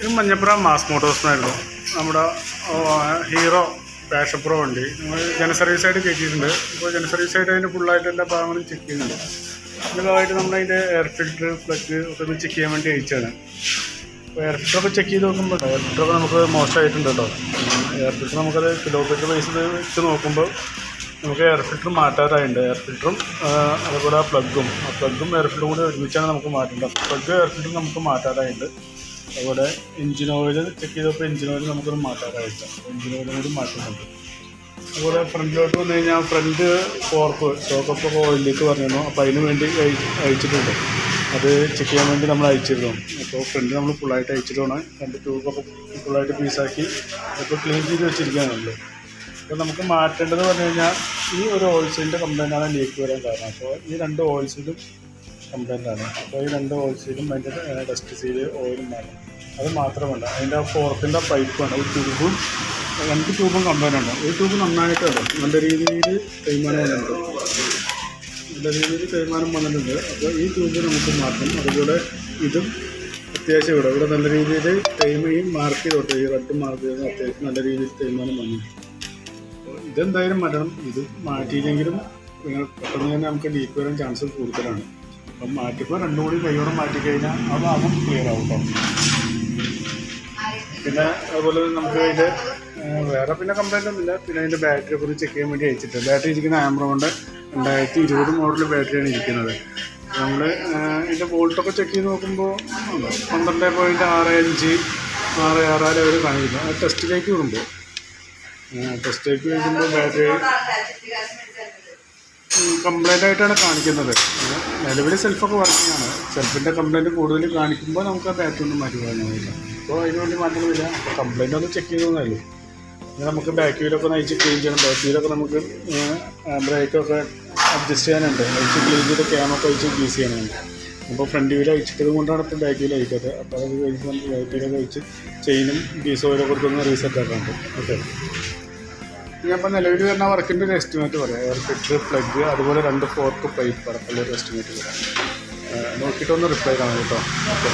ഇത് Manjappura mass Motors എന്നായിരുന്നു. നമ്മുടെ ഹീറോ പാഷൻ പ്രോ വണ്ടി. നമ്മൾ ജന സർവീസ് ആയിട്ട് കയറ്റിയിട്ടുണ്ട് ഇപ്പോൾ ജനസർവീസ് ആയിട്ട് അതിന്റെ ഫുള്ളായിട്ട് എല്ലാ ഭാഗങ്ങളും ചെക്ക് ചെയ്യുന്നുണ്ട്. ഇതിലായിട്ട് നമ്മളതിന്റെ എയർ ഫിൽറ്റർ പ്ലഗ് ഒക്കെ ഒന്ന് ചെക്ക് ചെയ്യാൻ വേണ്ടി അയച്ചാണ് അപ്പോൾ എയർ ഫിൽറ്ററൊക്കെ ചെക്ക് ചെയ്ത് നോക്കുമ്പോൾ എയർ ഫിൽറ്ററൊക്കെ നമുക്ക് മോശമായിട്ടുണ്ട് കേട്ടോ എയർ ഫിൽറ്റർ നമുക്കത് കിലോമീറ്റർ ബേസിൽ വെച്ച് നോക്കുമ്പോൾ നമുക്ക് എയർ ഫിൽറ്റർ മാറ്റാറായിട്ടുണ്ട് എയർ ഫിൽറ്ററും അതുപോലെ ആ പ്ലഗും ആ പ്ലഗും എയർ ഫിൽറ്ററും കൂടി ഒരുമിച്ചാണ് നമുക്ക് മാറ്റേണ്ടത്. പ്ലഗ് എയർ ഫിൽറ്ററും നമുക്ക് മാറ്റാറായിട്ടുണ്ട് അതുപോലെ എഞ്ചിൻ ഓയിൽ ചെക്ക് ചെയ്തപ്പോൾ എഞ്ചിൻ ഓയിൽ നമുക്കൊന്ന് മാറ്റാറായില്ല എഞ്ചിൻ ഓയിലും കൂടി മാറ്റുന്നുണ്ട് അതുപോലെ ഫ്രണ്ടിലോട്ട് വന്നു കഴിഞ്ഞാൽ ഫ്രണ്ട് ഫോർക്ക് ഷോക്കപ്പ് ഓയിലേക്ക് പറഞ്ഞിരുന്നു. അപ്പോൾ അതിന് വേണ്ടി അയ- അയച്ചിട്ടുണ്ട്. അത് ചെക്ക് ചെയ്യാൻ വേണ്ടി നമ്മൾ അയച്ചിരുന്നു. അപ്പോൾ ഫ്രണ്ട് നമ്മൾ ഫുള്ളായിട്ട് അയച്ചിട്ടാണ് രണ്ട് ട്യൂബൊക്കെ ഫുള്ളായിട്ട് പീസാക്കി അപ്പോൾ ക്ലീൻ ചെയ്ത് വെച്ചിരിക്കുകയാണല്ലോ. അപ്പോൾ നമുക്ക് മാറ്റേണ്ടത് പറഞ്ഞു കഴിഞ്ഞാൽ ഈ ഒരു ഓയിൽസിന്റെ കംപ്ലൈന്റാണ് ലീക്ക് വരാൻ കാരണം. അപ്പോൾ ഈ രണ്ട് ഓയിൽസിലും കംപ്ലൈന്റ് ആണ്. അപ്പോൾ ഈ രണ്ട് ഓയിൽ സീലും അതിന്റെ ഡസ്റ്റ് സീൽ ഓയിലും വേണം അത് മാത്രമല്ല അതിന്റെ ആ ഫോർക്കിന്റെ പൈപ്പാണ് ഒരു ട്യൂബും രണ്ട് ട്യൂബും കംപ്ലൈന്റ് ഉണ്ട് ഒരു ട്യൂബ് നന്നായിട്ടുണ്ട് നല്ല രീതിയിൽ തേയ്മാനം വന്നിട്ടുണ്ട്. നല്ല രീതിയിൽ തേയ്മാനം വന്നിട്ടുണ്ട്. അപ്പോൾ ഈ ട്യൂബ് നമുക്ക് മാറ്റണം അതുപോലെ ഇതും അത്യാവശ്യം ഇവിടെ. ഇവിടെ നല്ല രീതിയിൽ തേയ്മയും മാർക്ക് ചെയ്തോട്ടെ. ഈ റെഡ് മാർക്ക് ചെയ്ത് അത്യാവശ്യം നല്ല രീതിയിൽ തേയ്മാനം അപ്പോൾ ഇതെന്തായാലും മാറ്റണം. ഇത് മാറ്റിയില്ലെങ്കിലും നിങ്ങൾ പെട്ടെന്ന് തന്നെ നമുക്ക് ലീക്ക് വരാൻ ചാൻസ് കൂടുതലാണ്. അപ്പം മാറ്റിപ്പോൾ രണ്ടും കൂടി കൈയോടെ മാറ്റിക്കഴിഞ്ഞാൽ ആ ഭാഗം ക്ലിയർ ആവും കേട്ടോ പിന്നെ അതുപോലെ നമുക്ക് അതിന്റെ വേറെ പിന്നെ കംപ്ലൈന്റ് ഒന്നുമില്ല. പിന്നെ അതിന്റെ ബാറ്ററിയെ കുറിച്ച് ചെക്ക് ചെയ്യാൻ വേണ്ടി അയച്ചിട്ട് ബാറ്ററി ഇരിക്കുന്ന ആംബ്രോണ്ട് രണ്ടായിരത്തി ഇരുപത് മോഡൽ ബാറ്ററിയാണ് ഇരിക്കുന്നത്. നമ്മൾ ഇതിന്റെ വോൾട്ടൊക്കെ ചെക്ക് ചെയ്ത് നോക്കുമ്പോൾ പന്ത്രണ്ട് പോയിന്റ് ആറ് അഞ്ച് ആറ് ആറ് ആറ് അവർ കാണിക്കുന്നു. ആ ടെസ്റ്റിലേക്ക് വിടുമ്പോൾ ടെസ്റ്റിലേക്ക് വയ്ക്കുമ്പോൾ ബാറ്ററി കംപ്ലൈന്റ് ആയിട്ടാണ് കാണിക്കുന്നത്. നിലവിൽ സെൽഫൊക്കെ വർക്കിംഗ് ആണ്. സെൽഫിന്റെ കംപ്ലൈന്റ് കൂടുതൽ കാണിക്കുമ്പോൾ നമുക്ക് ആ ബാറ്ററി ഒന്നും മാറ്റി പോകാനാവില്ല അപ്പോൾ അതിന് വേണ്ടി മാറ്റങ്ങളില്ല അപ്പോൾ കംപ്ലൈന്റ് ഒന്ന് ചെക്ക് പിന്നെ നമുക്ക് ബാക്ക് വീലൊക്കെ ഒന്ന് അയച്ച് ക്ലീൻ ചെയ്യണം. ബാക്ക് വീലൊക്കെ നമുക്ക് ബ്രേക്കൊക്കെ അഡ്ജസ്റ്റ് ചെയ്യാനുണ്ട്. അയച്ച് ക്ലീൻ ചെയ്ത് ക്യാമൊക്കെ അയച്ച് യൂസ് ചെയ്യാനുണ്ട്. അപ്പോൾ ഫ്രണ്ട് വീൽ അയച്ചിട്ടത് കൊണ്ടാണ് ഇപ്പോൾ ബാക്ക് വീൽ അയക്കാത്തത് അപ്പോൾ അത് കഴിച്ച് നമുക്ക് ബാക്ക് വീലൊക്കെ അയച്ച് ചെയിനും ഗീസ് ഓയിലൊക്കെ കൊടുത്തൊന്ന് റീസെറ്റ് ആക്കാനുണ്ട്. ഓക്കെ ഞാൻ ഇപ്പോൾ നിലവിൽ വരുന്ന വർക്കിന്റെ ഒരു എസ്റ്റിമേറ്റ് പറയാം. എയർ ഫിറ്റ് പ്ലഗ് അതുപോലെ രണ്ട് ഫോർക്ക് പൈപ്പ് അടക്കമുള്ള ഒരു എസ്റ്റിമേറ്റ് പറയാം. നോക്കിയിട്ടൊന്ന് റിപ്ലൈ കാണാം കേട്ടോ. ഓക്കെ